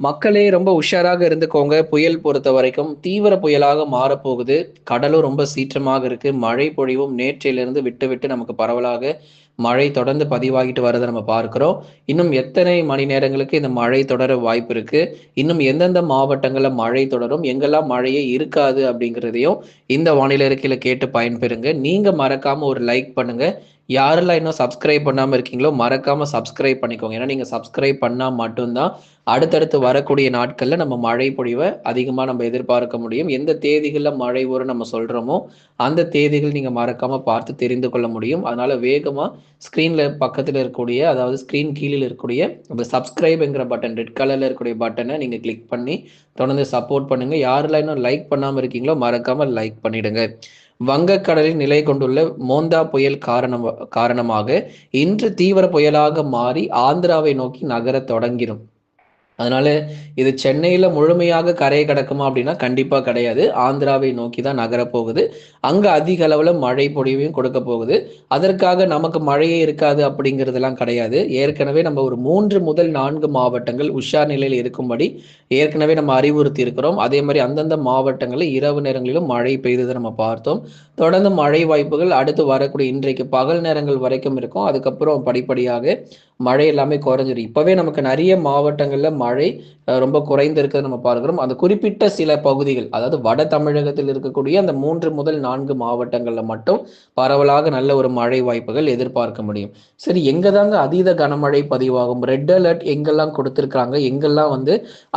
மக்களே ரொம்ப உஷாராக இருந்துக்கோங்க. புயல் பொறுத்த வரைக்கும் தீவிர புயலாக மாறப்போகுது. கடலும் ரொம்ப சீற்றமாக இருக்கு. மழை பொழிவும் நேற்றிலிருந்து விட்டு விட்டு நமக்கு பரவலாக மழை தொடர்ந்து பதிவாகிட்டு வரதை நம்ம பார்க்கிறோம். இன்னும் எத்தனை மணி நேரங்களுக்கு இந்த மழை தொடர வாய்ப்பு இருக்கு? இன்னும் எந்தெந்த மாவட்டங்களில் மழை தொடரும்? எங்கெல்லாம் மழையே இருக்காது அப்படிங்கிறதையும் இந்த வானிலை அறிக்கையில கேட்டு பயன்பெறுங்க. நீங்க மறக்காம ஒரு லைக் பண்ணுங்க. யாரெல்லாம் இன்னும் சப்ஸ்கிரைப் பண்ணாமல் இருக்கீங்களோ மறக்காம சப்ஸ்கிரைப் பண்ணிக்கோங்க. ஏன்னா நீங்கள் சப்ஸ்கிரைப் பண்ணால் மட்டும்தான் அடுத்தடுத்து வரக்கூடிய நாட்களில் நம்ம மழை பொழிவை அதிகமாக நம்ம எதிர்பார்க்க முடியும். எந்த தேதிகளில் மழை வரும் நம்ம சொல்கிறோமோ அந்த தேதிகள் நீங்கள் மறக்காமல் பார்த்து தெரிந்து கொள்ள முடியும். அதனால் வேகமாக ஸ்க்ரீனில் பக்கத்தில் இருக்கக்கூடிய அதாவது ஸ்க்ரீன் கீழில் இருக்கக்கூடிய அந்த சப்ஸ்கிரைப்ங்கிற பட்டன் ரெட் கலரில் இருக்கக்கூடிய பட்டனை நீங்கள் கிளிக் பண்ணி தொடர்ந்து சப்போர்ட் பண்ணுங்கள் யாரெல்லாம் இன்னும் லைக் பண்ணாமல் இருக்கீங்களோ மறக்காமல் லைக் பண்ணிடுங்க. வங்கக்கடலில் நிலை கொண்டுள்ள மோந்தா புயல் காரணம் காரணமாக இன்று தீவிர புயலாக மாறி ஆந்திராவை நோக்கி நகர தொடங்கிடும் அதனால இது சென்னையில முழுமையாக கரையை கடக்குமா அப்படின்னா கண்டிப்பா கிடையாது. ஆந்திராவை நோக்கி தான் நகரப்போகுது அங்க அதிக அளவுல மழை பொழிவையும் கொடுக்க போகுது. அதற்காக நமக்கு மழையே இருக்காது அப்படிங்கிறதெல்லாம் கிடையாது. ஏற்கனவே நம்ம ஒரு மூன்று முதல் நான்கு மாவட்டங்கள் உஷார் நிலையில் இருக்கும்படி ஏற்கனவே நம்ம அறிவுறுத்தி இருக்கிறோம். அதே மாதிரி அந்தந்த மாவட்டங்களில் இரவு நேரங்களிலும் மழை பெய்ததை நம்ம பார்த்தோம். தொடர்ந்து மழை வாய்ப்புகள் அடுத்து வரக்கூடிய இன்றைக்கு பகல் நேரங்கள் வரைக்கும் இருக்கும். அதுக்கப்புறம் படிப்படியாக மழை எல்லாமே குறைஞ்சிடும் இப்பவே நமக்கு நிறைய மாவட்டங்கள்ல மழை ரொம்ப குறைந்து இருக்கிறது நம்ம பார்க்கிறோம். அந்த குறிப்பிட்ட சில பகுதிகள் அதாவது வட தமிழகத்தில் இருக்கக்கூடிய அந்த மூன்று முதல் நான்கு மாவட்டங்களில் மட்டும் பரவலாக நல்ல ஒரு மழை வாய்ப்புகள் எதிர்பார்க்க முடியும். சரி எங்க தாங்க அதீத கனமழை பதிவாகும்? ரெட் அலர்ட் எங்கெல்லாம் கொடுத்துருக்காங்க எங்கெல்லாம் வந்து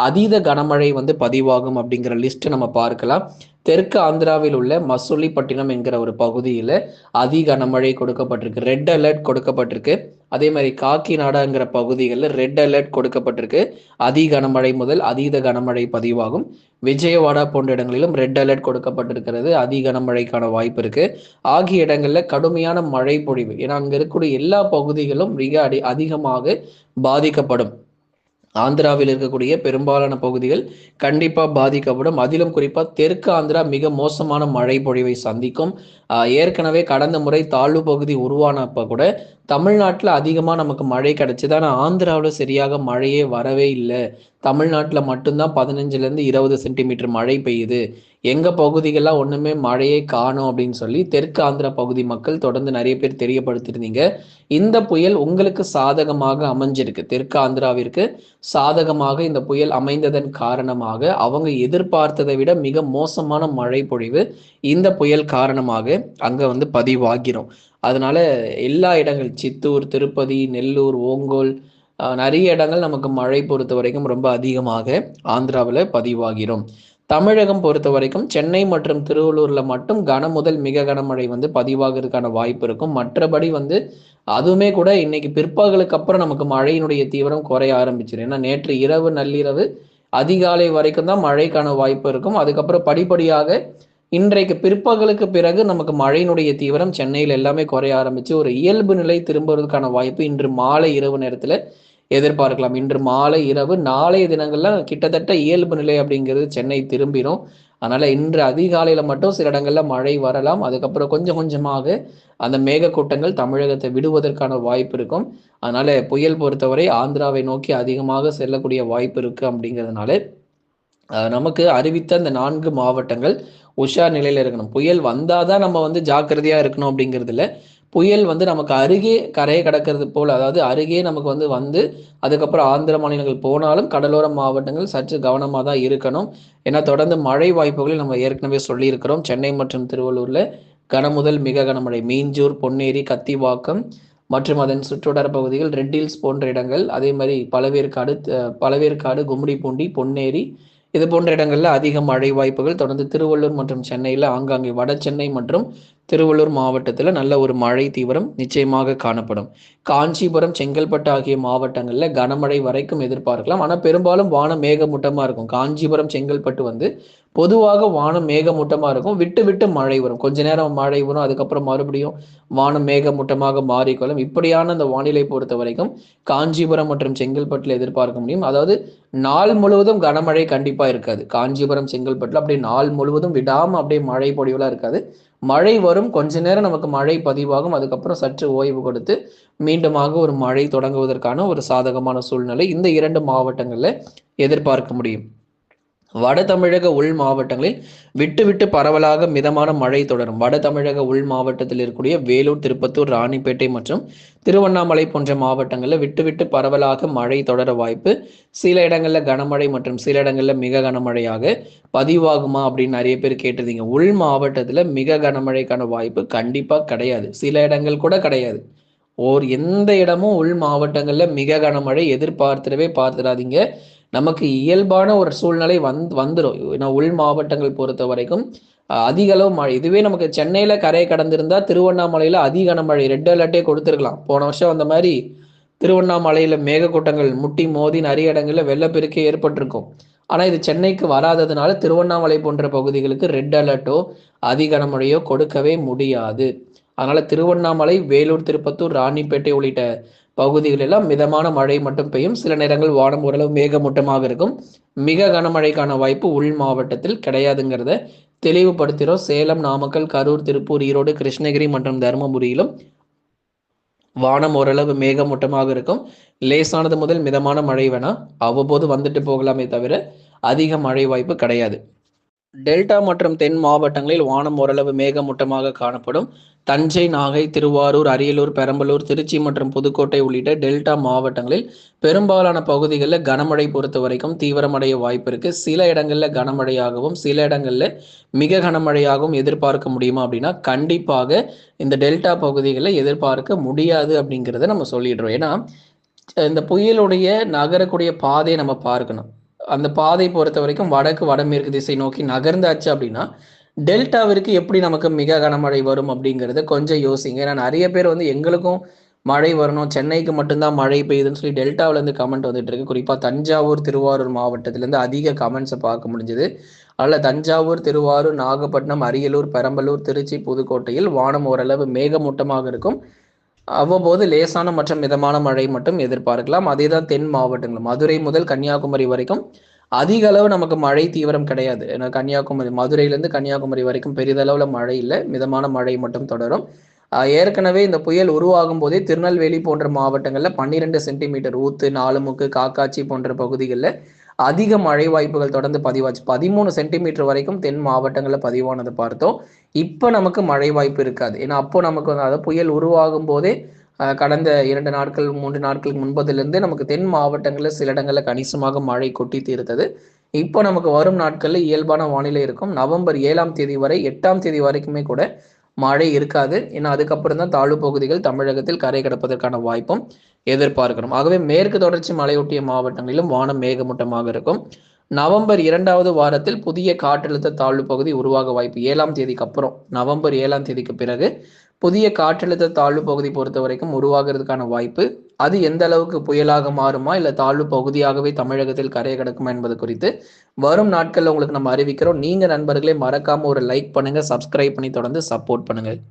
அதீத கனமழை வந்து பதிவாகும் அப்படிங்கிற லிஸ்ட் நம்ம பார்க்கலாம். தெற்கு ஆந்திராவில் உள்ள மசூலிப்பட்டினம் என்கிற ஒரு பகுதியில் அதி கனமழை கொடுக்கப்பட்டிருக்கு. ரெட் அலர்ட் கொடுக்கப்பட்டிருக்கு. அதே மாதிரி காக்கிநாடாங்கிற பகுதிகளில் ரெட் அலர்ட் கொடுக்கப்பட்டிருக்கு. அதி கனமழை முதல் அதீத கனமழை பதிவாகும். விஜயவாடா போன்ற இடங்களிலும் ரெட் அலர்ட் கொடுக்கப்பட்டிருக்கிறது. அதி கனமழைக்கான வாய்ப்பு இருக்கு. ஆகிய இடங்களில் கடுமையான மழை பொழிவு ஏன்னா அங்கே இருக்கக்கூடிய எல்லா பகுதிகளும் மிக அடி அதிகமாக பாதிக்கப்படும். ஆந்திராவில் இருக்கக்கூடிய பெரும்பாலான பகுதிகள் கண்டிப்பா பாதிக்கப்படும். அதிலும் குறிப்பா தெற்கு ஆந்திரா மிக மோசமான மழை பொழிவை சந்திக்கும். ஏற்கனவே கடந்த முறை தாழ்வு பகுதி உருவானப்ப கூட தமிழ்நாட்டில் அதிகமாக நமக்கு மழை கிடைச்சிது. ஆனால் ஆந்திராவில் சரியாக மழையே வரவே இல்லை. தமிழ்நாட்டில் மட்டும்தான் பதினஞ்சுலேருந்து இருபது சென்டிமீட்டர் மழை பெய்யுது. எங்கள் பகுதிகள்லாம் ஒன்றுமே மழையே காணும் அப்படின்னு சொல்லி தெற்கு ஆந்திரா பகுதி மக்கள் தொடர்ந்து நிறைய பேர் தெரியப்படுத்திருந்தீங்க இந்த புயல் உங்களுக்கு சாதகமாக அமைஞ்சிருக்கு. தெற்கு ஆந்திராவிற்கு சாதகமாக இந்த புயல் அமைந்ததன் காரணமாக அவங்க எதிர்பார்த்ததை விட மிக மோசமான மழை பொழிவு இந்த புயல் காரணமாக அங்கே வந்து பதிவாகிறோம். அதனால எல்லா இடங்கள் சித்தூர் திருப்பதி நெல்லூர் ஓங்கோல் நிறைய இடங்கள் நமக்கு மழை பொறுத்த வரைக்கும் ரொம்ப அதிகமாக ஆந்திராவில் பதிவாகிறோம். தமிழகம் பொறுத்த வரைக்கும் சென்னை மற்றும் திருவள்ளூர்ல மட்டும் கன முதல் மிக கனமழை வந்து பதிவாகிறதுக்கான வாய்ப்பு இருக்கும். மற்றபடி வந்து அதுவுமே கூட இன்னைக்கு பிற்பகலுக்கு அப்புறம் நமக்கு மழையினுடைய தீவிரம் குறைய ஆரம்பிச்சிடும் ஏன்னா நேற்று இரவு நள்ளிரவு அதிகாலை வரைக்கும் தான் மழைக்கான வாய்ப்பு இருக்கும். அதுக்கப்புறம் படிப்படியாக இன்றைக்கு பிற்பகலுக்கு பிறகு நமக்கு மழையினுடைய தீவிரம் சென்னையில் எல்லாமே குறைய ஆரம்பிச்சு ஒரு இயல்பு நிலை திரும்புவதற்கான வாய்ப்பு இன்று மாலை இரவு நேரத்துல எதிர்பார்க்கலாம். இன்று மாலை இரவு நாளைய தினங்கள்ல கிட்டத்தட்ட இயல்பு நிலை அப்படிங்கிறது சென்னை திரும்பிடும் அதனால இன்று அதிகாலையில மட்டும் சில இடங்கள்ல மழை வரலாம். அதுக்கப்புறம் கொஞ்சம் கொஞ்சமாக அந்த மேகக்கூட்டங்கள் தமிழகத்தை விடுவதற்கான வாய்ப்பு இருக்கும். அதனால புயல் பொறுத்தவரை ஆந்திராவை நோக்கி அதிகமாக செல்லக்கூடிய வாய்ப்பு இருக்கு அப்படிங்கிறதுனால நமக்கு அறிவித்த அந்த நான்கு மாவட்டங்கள் உஷார் நிலையில் இருக்கணும். புயல் வந்தால் தான் நம்ம வந்து ஜாக்கிரதையாக இருக்கணும் அப்படிங்கிறது இல்லை. புயல் வந்து நமக்கு அருகே கரையை கடக்கிறது போல் அதாவது அருகே நமக்கு வந்து வந்து அதுக்கப்புறம் ஆந்திர மாநிலங்கள் போனாலும் கடலோர மாவட்டங்கள் சற்று கவனமாக தான் இருக்கணும். ஏன்னா தொடர்ந்து மழை வாய்ப்புகளை நம்ம ஏற்கனவே சொல்லியிருக்கிறோம். சென்னை மற்றும் திருவள்ளூரில் கனமுதல் மிக கனமழை. மீஞ்சூர் பொன்னேரி கத்திவாக்கம் மற்றும் அதன் சுற்றுவட்டார பகுதிகள் ரெட் ஹில்ஸ் போன்ற இடங்கள். அதே மாதிரி பழவேற்காடு பழவேற்காடு கும்மிடிப்பூண்டி பொன்னேரி இது போன்ற இடங்களில் அதிக மழை வாய்ப்புகள். தொடர்ந்து திருவள்ளூர் மற்றும் சென்னையில் ஆங்காங்கே வட சென்னை மற்றும் திருவள்ளூர் மாவட்டத்தில் நல்ல ஒரு மழை தீவிரம் நிச்சயமாக காணப்படும். காஞ்சிபுரம் செங்கல்பட்டு ஆகிய மாவட்டங்களில் கனமழை வரைக்கும் எதிர்பார்க்கலாம். ஆனால் பெரும்பாலும் வானம் மேகமூட்டமாக இருக்கும். காஞ்சிபுரம் செங்கல்பட்டு வந்து பொதுவாக வானம் மேகமூட்டமாக இருக்கும். விட்டு விட்டு மழை வரும். கொஞ்ச நேரம் மழை வரும். அதுக்கப்புறம் மறுபடியும் வானம் மேகமூட்டமாக மாறிக்கொள்ளும். இப்படியான அந்த வானிலை பொறுத்த வரைக்கும் காஞ்சிபுரம் மற்றும் செங்கல்பட்டில் எதிர்பார்க்க முடியும். அதாவது நாள் முழுவதும் கனமழை கண்டிப்பாக இருக்காது. காஞ்சிபுரம் செங்கல்பட்டில் அப்படியே நாள் முழுவதும் விடாமல் அப்படியே மழை பொழிவுலாம் இருக்காது. மழை வரும். கொஞ்ச நேரம் நமக்கு மழை பதிவாகும். அதுக்கப்புறம் சற்று ஓய்வு கொடுத்து மீண்டுமாக ஒரு மழை தொடங்குவதற்கான ஒரு சாதகமான சூழ்நிலை இந்த இரண்டு மாவட்டங்களில் எதிர்பார்க்க முடியும். வட தமிழக உள் மாவட்டங்களில் விட்டு விட்டு பரவலாக மிதமான மழை தொடரும். வட தமிழக உள் மாவட்டத்தில் இருக்கக்கூடிய வேலூர் திருப்பத்தூர் ராணிப்பேட்டை மற்றும் திருவண்ணாமலை போன்ற மாவட்டங்களில் விட்டு விட்டு பரவலாக மழை தொடர வாய்ப்பு சில இடங்களில் கனமழை மற்றும் சில இடங்களில் மிக கனமழையாக பதிவாகுமா அப்படின்னு நிறைய பேர் கேட்டிருந்தீங்க. உள் மாவட்டத்தில் மிக கனமழைக்கான வாய்ப்பு கண்டிப்பாக கிடையாது. சில இடங்கள் கூட கிடையாது. ஓர் எந்த இடமும் உள் மாவட்டங்களில் மிக கனமழை எதிர்பார்த்துடவே பார்த்துடாதீங்க. நமக்கு இயல்பான ஒரு சூழ்நிலை வந் வந்துடும் ஏன்னா உள் மாவட்டங்கள் பொறுத்த வரைக்கும் அதிக அளவு மழை. இதுவே நமக்கு சென்னையில கரையை கடந்திருந்தா திருவண்ணாமலையில அதிக கனமழை ரெட் அலர்ட்டே கொடுத்துருக்கலாம். போன வருஷம் அந்த மாதிரி திருவண்ணாமலையில மேகக்கூட்டங்கள் முட்டி மோதி நிறைய இடங்கள்ல வெள்ளப்பெருக்கே ஏற்பட்டிருக்கும். ஆனா இது சென்னைக்கு வராததுனால திருவண்ணாமலை போன்ற பகுதிகளுக்கு ரெட் அலர்ட்டோ அதிக கனமழையோ கொடுக்கவே முடியாது. அதனால திருவண்ணாமலை வேலூர் திருப்பத்தூர் ராணிப்பேட்டை உள்ளிட்ட பகுதிகளெல்லாம் மிதமான மழை மட்டும் பெய்யும். சில நேரங்கள் வானம் ஓரளவு மேகமூட்டமாக இருக்கும். மிக கனமழைக்கான வாய்ப்பு உள் மாவட்டத்தில் கிடையாதுங்கிறத தெளிவுபடுத்துகிறோம். சேலம் நாமக்கல் கரூர் திருப்பூர் ஈரோடு கிருஷ்ணகிரி மற்றும் தருமபுரியிலும் வானம் ஓரளவு மேகமூட்டமாக இருக்கும். லேசானது முதல் மிதமான மழை வேணாம் அவ்வப்போது வந்துட்டு போகலாமே தவிர அதிக மழை வாய்ப்பு கிடையாது. டெல்டா மற்றும் தென் மாவட்டங்களில் வானம் ஓரளவு மேகமூட்டமாக காணப்படும். தஞ்சை நாகை திருவாரூர் அரியலூர் பெரம்பலூர் திருச்சி மற்றும் புதுக்கோட்டை உள்ளிட்ட டெல்டா மாவட்டங்களில் பெரும்பாலான பகுதிகளில் கனமழை பொறுத்த வரைக்கும் தீவிரமடைய வாய்ப்பு இருக்கு. சில இடங்களில் கனமழையாகவும் சில இடங்களில் மிக கனமழையாகவும் எதிர்பார்க்க முடியுமா அப்படின்னா கண்டிப்பாக இந்த டெல்டா பகுதிகளில் எதிர்பார்க்க முடியாது அப்படிங்கிறத நம்ம சொல்லிடுறோம். ஏன்னா இந்த புயலுடைய நகரக்கூடிய பாதையை நம்ம பார்க்கணும். அந்த பாதை பொறுத்த வரைக்கும் வடக்கு வடமேற்கு திசை நோக்கி நகர்ந்தாச்சு அப்படின்னா டெல்டாவிற்கு எப்படி நமக்கு மிக கனமழை வரும் அப்படிங்கிறத கொஞ்சம் யோசிங்க. ஏன்னா நிறைய பேர் வந்து எங்களுக்கும் மழை வரணும் சென்னைக்கு மட்டும்தான் மழை பெய்யுதுன்னு சொல்லி டெல்டாவில இருந்து கமெண்ட் வந்துட்டு இருக்கு. குறிப்பா தஞ்சாவூர் திருவாரூர் மாவட்டத்திலேருந்து அதிக கமெண்ட்ஸை பார்க்க முடிஞ்சது. அதில் தஞ்சாவூர் திருவாரூர் நாகப்பட்டினம் அரியலூர் பெரம்பலூர் திருச்சி புதுக்கோட்டையில் வானம் ஓரளவு மேகமூட்டமாக இருக்கும். அவ்வப்போது லேசான மற்றும் மிதமான மழை மட்டும் எதிர்பார்க்கலாம். அதே தான் தென் மாவட்டங்கள் மதுரை முதல் கன்னியாகுமரி வரைக்கும் அதிக அளவு நமக்கு மழை தீவிரம் கிடையாது. ஏன்னா கன்னியாகுமரி மதுரையிலேருந்து கன்னியாகுமரி வரைக்கும் பெரிதளவில் மழை இல்லை. மிதமான மழை மட்டும் தொடரும். ஏற்கனவே இந்த புயல் உருவாகும் போதே திருநெல்வேலி போன்ற மாவட்டங்களில் பன்னிரெண்டு சென்டிமீட்டர் ஊத்து நாலுமுக்கு காக்காட்சி போன்ற பகுதிகளில் அதிக மழை வாய்ப்புகள் தொடர்ந்து பதிவாச்சு. பதிமூணு சென்டிமீட்டர் வரைக்கும் தென் மாவட்டங்களில் பதிவானதை பார்த்தோம். இப்போ நமக்கு மழை வாய்ப்பு இருக்காது. ஏன்னா அப்போ நமக்கு வந்து அதாவது புயல் உருவாகும் போதே கடந்த இரண்டு நாட்கள் மூன்று நாட்களுக்கு முன்பதிலிருந்து நமக்கு தென் மாவட்டங்களில் சில இடங்களில் கணிசமாக மழை கொட்டி தீர்த்தது. இப்போ நமக்கு வரும் நாட்களில் இயல்பான வானிலை இருக்கும். நவம்பர் ஏழாம் தேதி வரை எட்டாம் தேதி வரைக்குமே கூட மழை இருக்காது. ஏன்னா அதுக்கப்புறம் தான் தாழ்வு பகுதிகள் தமிழகத்தில் கரை கிடப்பதற்கான வாய்ப்பும் எதிர்பார்க்கணும் ஆகவே மேற்கு தொடர்ச்சி மலையொட்டிய மாவட்டங்களிலும் வானம் மேகமூட்டமாக இருக்கும். நவம்பர் இரண்டாவது வாரத்தில் புதிய காற்றழுத்த தாழ்வு பகுதி உருவாக வாய்ப்பு ஏழாம் தேதிக்கு அப்புறம். நவம்பர் ஏழாம் தேதிக்கு பிறகு புதிய காற்றழுத்த தாழ்வு பகுதி பொறுத்த வரைக்கும் உருவாகிறதுக்கான வாய்ப்பு. அது எந்த அளவுக்கு புயலாக மாறுமா இல்லை தாழ்வு பகுதியாகவே தமிழகத்தில் கரையை கிடக்குமா என்பது குறித்து வரும் நாட்களில் உங்களுக்கு நம்ம அறிவிக்கிறோம். நீங்கள் நண்பர்களே மறக்காமல் ஒரு லைக் பண்ணுங்கள் சப்ஸ்கிரைப் பண்ணி தொடர்ந்து சப்போர்ட் பண்ணுங்கள்